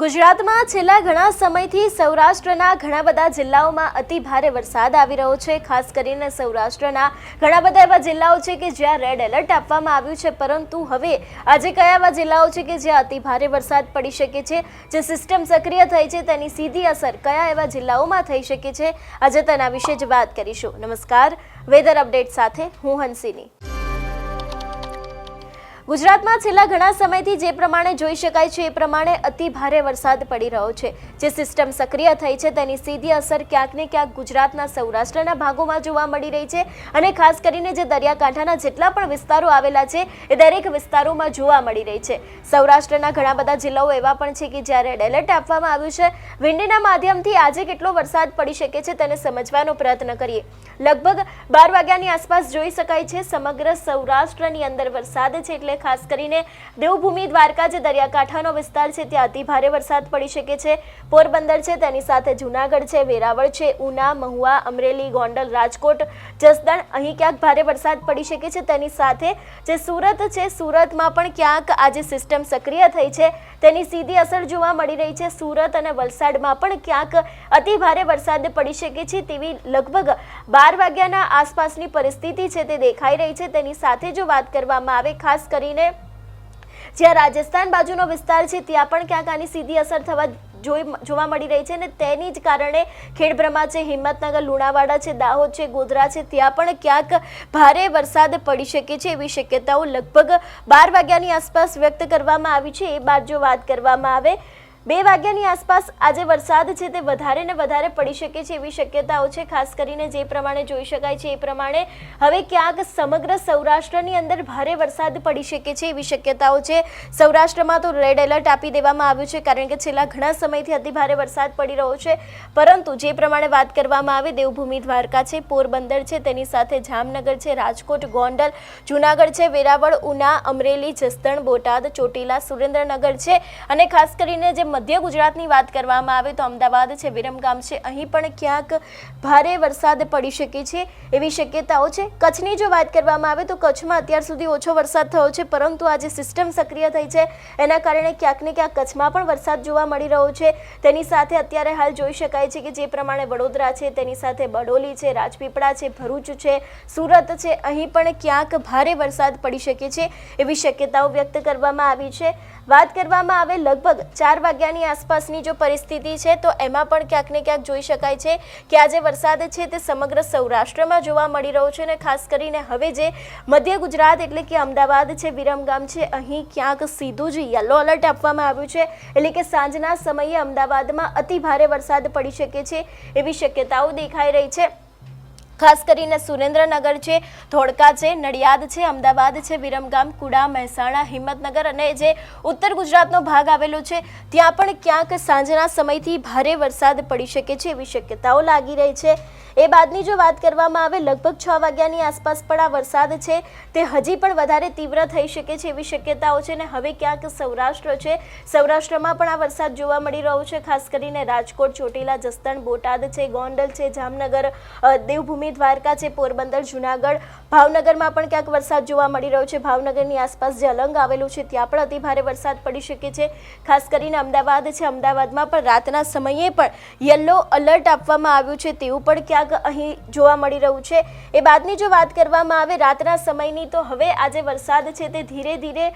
ગુજરાતમાં છેલ્લા ઘણા સમયથી સૌરાષ્ટ્રના ઘણા બધા જિલ્લાઓમાં અતિ ભારે વરસાદ આવી રહ્યો છે. ખાસ કરીને સૌરાષ્ટ્રના ઘણા બધા એવા જિલ્લાઓ છે કે જ્યાં રેડ એલર્ટ આપવામાં આવ્યું છે. પરંતુ હવે આજે કયા એવા જિલ્લાઓ છે કે જ્યાં અતિ ભારે વરસાદ પડી શકે છે? જે સિસ્ટમ સક્રિય થઈ છે તેની સીધી અસર કયા એવા જિલ્લાઓમાં થઈ શકે છે? આજે તેના વિશે જ વાત કરીશું. નમસ્કાર. વેધર અપડેટ સાથે હું હંસિની. ગુજરાતમાં છેલ્લા ઘણા સમયથી જે પ્રમાણે જોઈ શકાય છે, એ પ્રમાણે અતિ ભારે વરસાદ પડી રહ્યો છે. જે સિસ્ટમ સક્રિય થઈ છે, તેની સીધી અસર ક્યાંક ને ક્યાંક ગુજરાતના સૌરાષ્ટ્રના ભાગોમાં જોવા મળી રહી છે અને ખાસ કરીને જે દરિયાકાંઠાના જેટલા પણ વિસ્તારો આવેલા છે, એ દરેક વિસ્તારોમાં જોવા મળી રહી છે. સૌરાષ્ટ્રના ઘણા બધા જિલ્લાઓ એવા પણ છે કે જ્યારે રેડ એલર્ટ આપવામાં આવ્યું છે. વિંડીના માધ્યમથી આજે કેટલો વરસાદ પડી શકે છે, તેને સમજવાનો પ્રયત્ન કરીએ. લગભગ બાર વાગ્યાની આસપાસ જોઈ શકાય છે, સમગ્ર સૌરાષ્ટ્રની અંદર વરસાદ છે એટલે ખાસ કરીને દેવભૂમિ, દ્વારકા જે દરિયાકાંઠાનો વિસ્તાર છે, ત્યાં અતિ ભારે વરસાદ પડી શકે છે. પોરબંદર છે, તેની સાથે જુનાગઢ છે, વેરાવળ છે, ઉના, મહુવા, અમરેલી, ગોંડલ, રાજકોટ, જસદણ, અહીં ક્યાંક ભારે વરસાદ પડી શકે છે. તેની સાથે જે સુરત છે, સુરતમાં પણ ક્યાંક આજે સિસ્ટમ સક્રિય થઈ છે, તેની સીધી અસર જોવા મળી રહી છે. સુરત અને વલસાડમાં પણ ક્યાંક અતિ ભારે વરસાદ પડી શકે છે, તેવી લગભગ બાર વાગ્યાના આસપાસની પરિસ્થિતિ છે તે દેખાઈ રહી છે. તેની સાથે જો વાત કરવામાં આવે, ખાસ કરીને જ્યાં રાજસ્થાન બાજુનો વિસ્તાર છે, ત્યાં પણ ક્યાંક આની સીધી અસર થવા જોઈ જોવા મળી રહી છે અને તેની જ કારણે ખેડબ્રહ્મા છે, હિંમતનગર, લુણાવાડા છે, દાહોદ છે, ગોધરા છે, ત્યાં પણ ક્યાંક ભારે વરસાદ પડી શકે છે એવી શક્યતાઓ લગભગ બાર વાગ્યાની આસપાસ વ્યક્ત કરવામાં આવી છે. એ બાદ જો વાત કરવામાં આવે બે વાગ્યાની આસપાસ આજે વરસાદ છે તે વધારે ને વધારે પડી શકે છે એવી શક્યતાઓ છે. ખાસ કરીને જે પ્રમાણે જોઈ શકાય છે એ પ્રમાણે હવે ક્યાંક સમગ્ર સૌરાષ્ટ્રની અંદર ભારે વરસાદ પડી શકે છે એવી શક્યતાઓ છે. સૌરાષ્ટ્રમાં તો રેડ એલર્ટ આપી દેવામાં આવ્યું છે કારણ કે છેલ્લા ઘણા સમયથી અતિ ભારે વરસાદ પડી રહ્યો છે. પરંતુ જે પ્રમાણે વાત કરવામાં આવે દેવભૂમિ દ્વારકા છે, પોરબંદર છે, તેની સાથે જામનગર છે, રાજકોટ, ગોંડલ, જુનાગઢ છે, વેરાવળ, ઉના, અમરેલી, જસદણ, બોટાદ, ચોટીલા, સુરેન્દ્રનગર છે. અને ખાસ કરીને જે મધ્ય ગુજરાતની વાત કરવામાં આવે તો અમદાવાદ છે, વિરમગામ છે. અહીં પણ ક્યાંક ભારે વરસાદ પડી શકે છે એવી શક્યતાઓ છે. કચ્છની જો વાત કરવામાં આવે તો કચ્છમાં અત્યાર સુધી ઓછો વરસાદ થયો છે, પરંતુ આજે સિસ્ટમ સક્રિય થઈ છે. એના કારણે ક્યાંક ને ક્યાંક કચ્છમાં પણ વરસાદ જોવા મળી રહ્યો છે. તેની સાથે અત્યારે હાલ જોઈ શકાય છે કે જે પ્રમાણે વડોદરા છે, તેની સાથે બડોલી છે, રાજપીપળા છે, ભરૂચ છે, સુરત છે, અહીં પણ ક્યાંક ભારે વરસાદ પડી શકે છે એવી શક્યતાઓ વ્યક્ત કરવામાં આવી છે. વાત કરવામાં આવે લગભગ ચાર વાગ્યાની આસપાસની જો પરિસ્થિતિ છે, તો એમાં પણ ક્યાંક ને ક્યાંક જોઈ શકાય છે કે આજે વરસાદ છે તે સમગ્ર સૌરાષ્ટ્રમાં જોવા મળી રહ્યો છે અને ખાસ કરીને હવે જે મધ્ય ગુજરાત એટલે કે અમદાવાદ છે વિરમગામ છે, અહીં ક્યાંક સીધું જ યલો એલર્ટ આપવામાં આવ્યું છે. એટલે કે સાંજના સમયે અમદાવાદમાં અતિ ભારે વરસાદ પડી શકે છે એવી શક્યતાઓ દેખાઈ રહી છે. ખાસ કરીને સુરેન્દ્રનગર છે ધોળકા છે નડિયાદ છે અમદાવાદ છે વિરમગામ કુડા મહેસાણા હિંમતનગર અને જે ઉત્તર ગુજરાતનો ભાગ આવેલો છે ત્યાં પણ ક્યાંક સાંજના સમયથી ભારે વરસાદ પડી શકે છે એવી શક્યતાઓ લાગી રહી છે. એ બાદની જો વાત કરવામાં આવે લગભગ છ વાગ્યાની આસપાસ પણ આ વરસાદ છે તે હજી પણ વધારે તીવ્ર થઈ શકે છે એવી શક્યતાઓ છે ને હવે ક્યાંક સૌરાષ્ટ્ર છે સૌરાષ્ટ્રમાં પણ આ વરસાદ જોવા મળી રહ્યો છે ખાસ કરીને રાજકોટ ચોટીલા જસદણ બોટાદ છે ગોંડલ છે જામનગર અ, દેવભૂમિ દ્વારકા છે, પોરબંદર, જુનાગઢ. ભાવનગરમાં પણ ક્યાંક વરસાદ જોવા મળી રહ્યો છે. ભાવનગરની આસપાસ જે અલંગ આવેલું છે, ત્યાં પણ અતિભારે વરસાદ પડી શકે છે. ખાસ કરીને અમદાવાદ છે. અમદાવાદમાં પણ રાતના સમયે પણ યલો અલર્ટ આપવામાં આવ્યું છે. તેવું પણ ક્યાંક અહીં જોવા મળી રહ્યું છે. એ બાદની જો વાત કરવામાં આવે, રાતના સમયની તો હવે આજે વરસાદ છે તે ધીરે ધીરે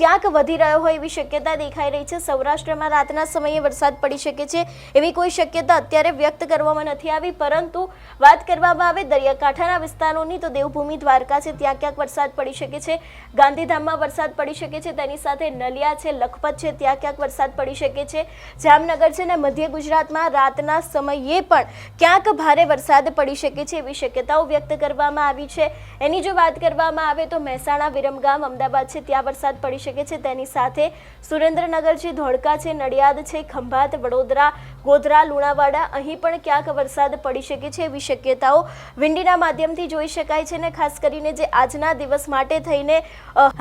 ક્યાંક વધી રહ્યો હોય એવી શક્યતા દેખાઈ રહી છે. સૌરાષ્ટ્રમાં રાતના સમયે વરસાદ પડી શકે છે, એવી કોઈ શક્યતા અત્યારે વ્યક્ત કરવામાં નથી આવી. પરંતુ વાત કરવામાં આવે દરિયાકાંઠાના વિસ્તારોની તો દેવભૂમિ દ્વારકા છે, ત્યાં ક્યાંક વરસાદ પડી શકે છે. ગાંધીધામમાં વરસાદ પડી શકે છે, તેની સાથે નલિયા છે, લખપત છે, ત્યાં ક્યાંક વરસાદ પડી શકે છે. જામનગર છે ને મધ્ય ગુજરાતમાં રાતના સમયે પણ ક્યાંક ભારે વરસાદ પડી શકે છે એવી શક્યતાઓ વ્યક્ત કરવામાં આવી છે. એની જો વાત કરવામાં આવે તો મહેસાણા, વિરમગામ, અમદાવાદ છે, ત્યાં વરસાદ પડી શકે છે. તેની સાથે સુરેન્દ્રનગર છે, ધોળકા છે, નડિયાદ છે, ખંભાત, વડોદરા ગોધરા, લુણાવાડા, અહીં પણ ક્યાંક વરસાદ પડી શકે છે એવી શક્યતાઓ વિંડીના માધ્યમથી જોઈ શકાય છે અને ખાસ કરીને જે આજના દિવસ માટે થઈને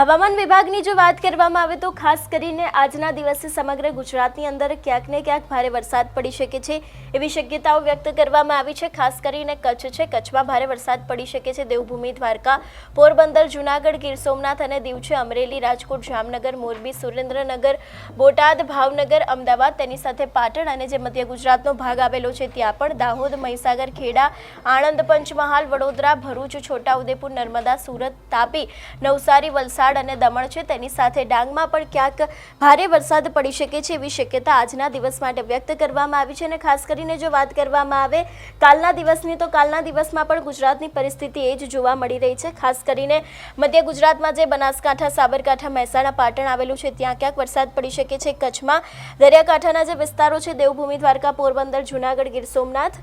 હવામાન વિભાગની જો વાત કરવામાં આવે તો ખાસ કરીને આજના દિવસે સમગ્ર ગુજરાતની અંદર ક્યાંક ને ક્યાંક ભારે વરસાદ પડી શકે છે એવી શક્યતાઓ વ્યક્ત કરવામાં આવી છે. ખાસ કરીને કચ્છ છે. કચ્છમાં ભારે વરસાદ પડી શકે છે. દેવભૂમિ, દ્વારકા, પોરબંદર, જુનાગઢ, ગીર સોમનાથ અને દીવ છે. અમરેલી, રાજકોટ, જામનગર, મોરબી, સુરેન્દ્રનગર, બોટાદ, ભાવનગર, અમદાવાદ, તેની સાથે પાટણ અને જે મધ્ય ગુજરાતનો ભાગ આવેલો છે. ત્યાં પણ દાહોદ, મહીસાગર, ખેડા, આણંદ, પંચમહાલ, વડોદરા, ભરૂચ, છોટાઉદેપુર, નર્મદા, સુરત, તાપી, નવસારી, વલસાડ અને દમણ છે. તેની સાથે ડાંગમાં પણ ક્યાંક ભારે વરસાદ પડી શકે છે એવી શક્યતા આજના દિવસ માટે વ્યક્ત કરવામાં આવી છે. અને ખાસ કરીને જો વાત કરવામાં આવે, કાલના દિવસની તો કાલના દિવસમાં પણ ગુજરાતની પરિસ્થિતિ એ જ જોવા મળી રહી છે. ખાસ કરીને મધ્ય ગુજરાતમાં જે બનાસકાંઠા, સાબરકાંઠા, મહેસાણા, પાટણ આવેલું છે, ત્યાં ક્યાંક વરસાદ પડી શકે છે. કચ્છમાં દરિયાકાંઠાના જે વિસ્તારો છે, દેવભૂમિ દ્વારકા, પોરબંદર, જુનાગઢ, ગીર સોમનાથ.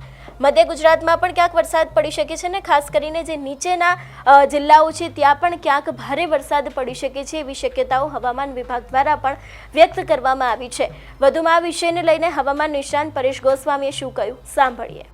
મધ્ય ગુજરાતમાં પણ ક્યાંક વરસાદ પડી શકે છે અને ખાસ કરીને જે નીચેના જિલ્લાઓ છે ત્યાં પણ ક્યાંક ભારે વરસાદ પડી શકે છે એવી શક્યતાઓ હવામાન વિભાગ દ્વારા પણ વ્યક્ત કરવામાં આવી છે. વધુમાં આ વિષયને લઈને હવામાન નિષ્ણાંત પરેશ ગોસ્વામીએ શું કહ્યું? સાંભળીએ.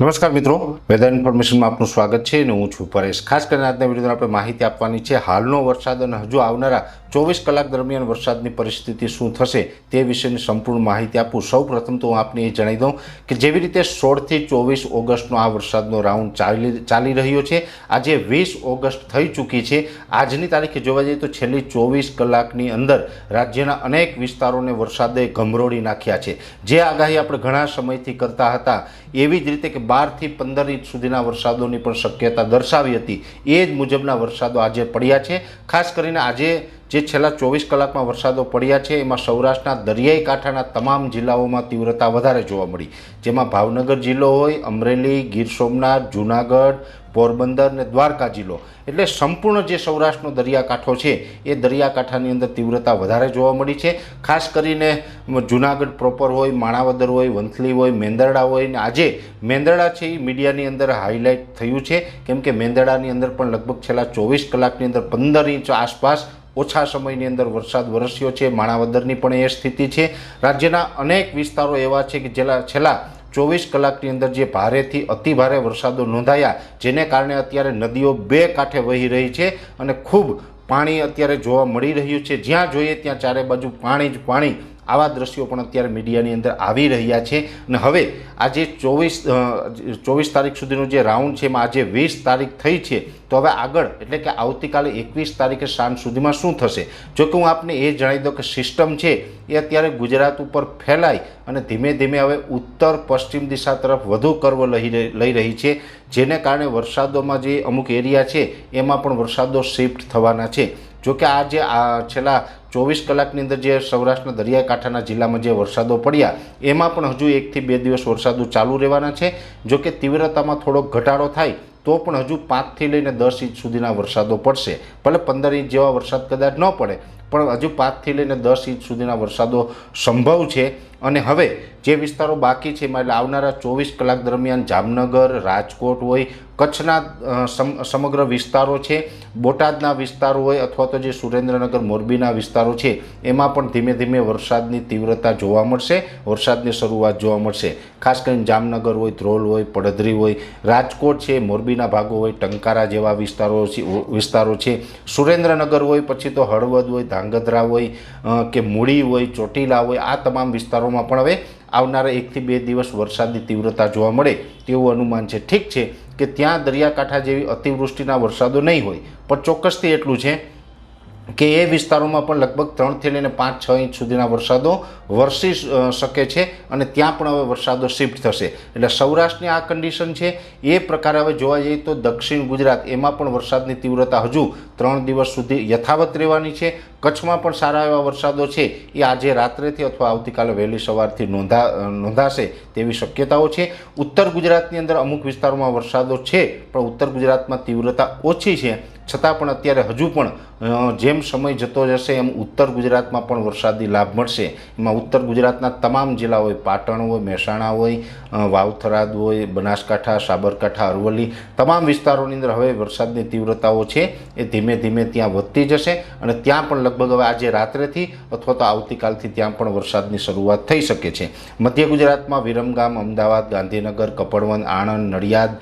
નમસ્કાર મિત્રો. વેધર ઇન્ફોર્મેશનમાં આપનું સ્વાગત છે અને હું છું પરેશ. ખાસ કરીને આજના વિડીયોમાં આપણે માહિતી આપવાની છે. હાલનો વરસાદ અને હજુ આવનારા ચોવીસ કલાક દરમિયાન વરસાદની પરિસ્થિતિ શું થશે તે વિશેની સંપૂર્ણ માહિતી આપું. સૌ પ્રથમ તો હું આપને એ જણાવી દઉં કે જેવી રીતે સોળથી ચોવીસ ઓગસ્ટનો આ વરસાદનો રાઉન્ડ ચાલી ચાલી રહ્યો છે, આજે વીસ ઓગસ્ટ થઈ ચૂકી છે. આજની તારીખે જોવા જઈએ તો છેલ્લી ચોવીસ કલાકની અંદર રાજ્યના અનેક વિસ્તારોને વરસાદે ગમરોળી નાખ્યા છે. જે આગાહી આપણે ઘણા સમયથી કરતા હતા, એવી જ રીતે કે બારથી પંદર ઇંચ સુધીના વરસાદોની પણ શક્યતા દર્શાવી હતી. એ જ મુજબના વરસાદો આજે પડ્યા છે. ખાસ કરીને આજે જે છેલ્લા ચોવીસ કલાકમાં વરસાદો પડ્યા છે, એમાં સૌરાષ્ટ્રના દરિયાઈ કાંઠાના તમામ જિલ્લાઓમાં તીવ્રતા વધારે જોવા મળી. જેમાં ભાવનગર જિલ્લો હોય, અમરેલી, ગીર સોમનાથ, જૂનાગઢ, પોરબંદર ને દ્વારકા જિલ્લો. એટલે સંપૂર્ણ જે સૌરાષ્ટ્રનો દરિયાકાંઠો છે, એ દરિયાકાંઠાની અંદર તીવ્રતા વધારે જોવા મળી છે. ખાસ કરીને જુનાગઢ પ્રોપર હોય, માણાવદર હોય, વંથલી હોય, મેંદરડા હોય ને આજે મેંદરડા છે, એ મીડિયાની અંદર હાઇલાઇટ થયું છે. કેમ કે મેંદરડાની અંદર પણ લગભગ છેલ્લા ચોવીસ કલાકની અંદર પંદર ઇંચ આસપાસ ઓછા સમયની અંદર વરસાદ વરસ્યો છે. માણાવદરની પણ એ સ્થિતિ છે. રાજ્યના અનેક વિસ્તારો એવા છે કે જેલા છેલ્લા ચોવીસ કલાકની અંદર જે ભારેથી અતિ ભારે વરસાદો નોંધાયા, જેને કારણે અત્યારે નદીઓ બે કાંઠે વહી રહી છે અને ખૂબ પાણી અત્યારે જોવા મળી રહ્યું છે. જ્યાં જોઈએ ત્યાં ચારે બાજુ પાણી જ પાણી આવા દ્રશ્યો પણ અત્યારે મીડિયાની અંદર આવી રહ્યા છે. અને હવે આજે ચોવીસ ચોવીસ તારીખ સુધીનો જે રાઉન્ડ છે, એમાં આજે વીસ તારીખ થઈ છે, તો હવે આગળ, એટલે કે આવતીકાલે એકવીસ તારીખે સાંજ સુધીમાં શું થશે? જો કે હું આપને એ જણાવી દઉં કે સિસ્ટમ છે, એ અત્યારે ગુજરાત ઉપર ફેલાય અને ધીમે ધીમે હવે ઉત્તર પશ્ચિમ દિશા તરફ વધુ કર્વ લઈ રહી- લઈ રહી છે, જેને કારણે વરસાદોમાં જે અમુક એરિયા છે, એમાં પણ વરસાદો શિફ્ટ થવાના છે. જો કે આ જે, આ છેલ્લા ચોવીસ કલાકની અંદર જે સૌરાષ્ટ્રના દરિયાકાંઠાના જિલ્લામાં જે વરસાદો પડ્યા, એમાં પણ હજુ એકથી બે દિવસ વરસાદો ચાલુ રહેવાના છે. જો કે તીવ્રતામાં થોડોક ઘટાડો થાય, તો પણ હજુ પાંચથી લઈને દસ ઇંચ સુધીના વરસાદો પડશે. ભલે પંદર ઇંચ જેવા વરસાદ કદાચ ન પડે, પણ હજુ પાંચથી લઈને દસ ઇંચ સુધીના વરસાદો સંભવ છે. અને હવે જે વિસ્તારો બાકી છે એમાં એટલે આવનારા ચોવીસ કલાક દરમિયાન જામનગર, રાજકોટ હોય, કચ્છના સમગ્ર વિસ્તારો છે, બોટાદના વિસ્તારો હોય અથવા તો જે સુરેન્દ્રનગર, મોરબીના વિસ્તારો છે, એમાં પણ ધીમે ધીમે વરસાદની તીવ્રતા જોવા મળશે, વરસાદની શરૂઆત જોવા મળશે. ખાસ કરીને જામનગર હોય, ધ્રોલ હોય, પડધરી હોય, રાજકોટ છે, મોરબીના ભાગો હોય, ટંકારા જેવા વિસ્તારો વિસ્તારો છે, સુરેન્દ્રનગર હોય, પછી તો હળવદ હોય, ધાંગધ્રા હોય કે મૂળી હોય, ચોટીલા હોય, આ તમામ વિસ્તારોમાં પણ હવે આવનારા એકથી બે દિવસ વરસાદની તીવ્રતા જોવા મળે તેવું અનુમાન છે. ઠીક છે કે ત્યાં દરિયાકાંઠા જેવી અતિવૃષ્ટિના વરસાદો નહીં હોય, પણ ચોક્કસથી એટલું છે કે એ વિસ્તારોમાં પણ લગભગ ત્રણથી લઈને પાંચ, છ ઇંચ સુધીના વરસાદો વરસી શકે છે અને ત્યાં પણ હવે વરસાદો શિફ્ટ થશે. એટલે સૌરાષ્ટ્રની આ કન્ડિશન છે, એ પ્રકારે હવે જોવા જઈએ તો દક્ષિણ ગુજરાત એમાં પણ વરસાદની તીવ્રતા હજુ ત્રણ દિવસ સુધી યથાવત રહેવાની છે. કચ્છમાં પણ સારા એવા વરસાદો છે, એ આજે રાત્રેથી અથવા આવતીકાલે વહેલી સવારથી નોંધા નોંધાશે તેવી શક્યતાઓ છે. ઉત્તર ગુજરાતની અંદર અમુક વિસ્તારોમાં વરસાદો છે, પણ ઉત્તર ગુજરાતમાં તીવ્રતા ઓછી છે. છતાં પણ અત્યારે હજુ પણ જેમ સમય જતો જશે, એમ ઉત્તર ગુજરાતમાં પણ વરસાદી લાભ મળશે. એમાં ઉત્તર ગુજરાતના તમામ જિલ્લા હોય, પાટણ હોય, મહેસાણા હોય વાવથરાદ હોય, બનાસકાંઠા, સાબરકાંઠા, અરવલ્લી, તમામ વિસ્તારોની અંદર હવે વરસાદની તીવ્રતાઓ છે. એ ધીમે ધીમે ત્યાં વધતી જશે અને ત્યાં પણ લગભગ હવે આજે રાત્રેથી અથવા તો આવતીકાલથી ત્યાં પણ વરસાદની શરૂઆત થઈ શકે છે. મધ્ય ગુજરાતમાં વિરમગામ, અમદાવાદ, ગાંધીનગર, કપડવંત, આણંદ, નડિયાદ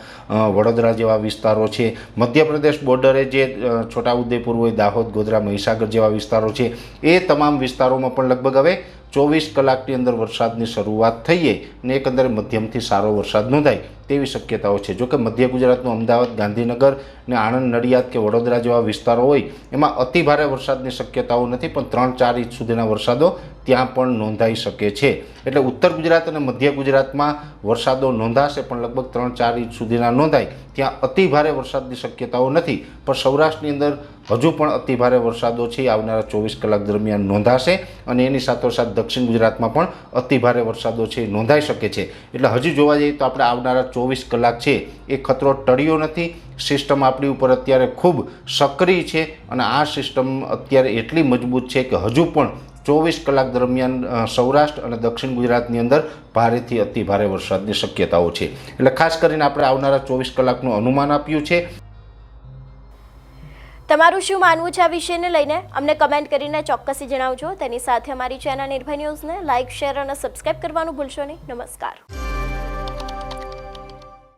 વડોદરા જેવા વિસ્તારો છે. મધ્યપ્રદેશ બોર્ડરે જે અ, છોટાઉદેપુર હોય દાહોદ ગોધરા મહીસાગર જેવા વિસ્તારો છે એ તમામ વિસ્તારોમાં પણ લગભગ હવે ચોવીસ કલાકની અંદર વરસાદની શરૂઆત થઈએ ને એકંદરે મધ્યમથી સારો વરસાદ નોંધાય તેવી શક્યતાઓ છે. જોકે મધ્ય ગુજરાતનું અમદાવાદ ગાંધીનગર ને આણંદ નડિયાદ કે વડોદરા જેવા વિસ્તારો હોય એમાં અતિભારે વરસાદની શક્યતાઓ નથી પણ ત્રણ ચાર ઇંચ સુધીના વરસાદો ત્યાં પણ નોંધાઈ શકે છે. એટલે ઉત્તર ગુજરાત અને મધ્ય ગુજરાતમાં વરસાદો નોંધાશે, પણ લગભગ ત્રણ, ચાર ઇંચ સુધીના નોંધાય. ત્યાં અતિ ભારે વરસાદની શક્યતાઓ નથી, પણ સૌરાષ્ટ્રની અંદર હજુ પણ અતિ ભારે વરસાદો છે. આવનારા ચોવીસ કલાક દરમિયાન નોંધાશે અને એની સાથોસાથ દક્ષિણ ગુજરાતમાં પણ અતિ ભારે વરસાદો છે, નોંધાઈ શકે છે. એટલે હજુ જોવા જઈએ તો આપણે આવનારા ચોવીસ કલાક છે, એ ખતરો ટળ્યો નથી. સિસ્ટમ આપણી ઉપર અત્યારે ખૂબ સક્રિય છે અને આ સિસ્ટમ અત્યારે એટલી મજબૂત છે કે હજુ પણ ચોવીસ કલાક દરમિયાન સૌરાષ્ટ્ર અને દક્ષિણ ગુજરાતની અંદર ભારેથી અતિ ભારે વરસાદની શક્યતાઓ છે. એટલે ખાસ કરીને આપણે આવનારા ચોવીસ કલાકનું અનુમાન આપ્યું છે. તમારું શું માનવું છે આ વિષયને લઈને? અમને કમેન્ટ કરીને ચોક્કસથી જણાવજો. તેની સાથે અમારી ચેનલ નિર્ભય ન્યૂઝને લાઇક શેર અને સબસ્ક્રાઇબ કરવાનું ભૂલશો નહીં. નમસ્કાર.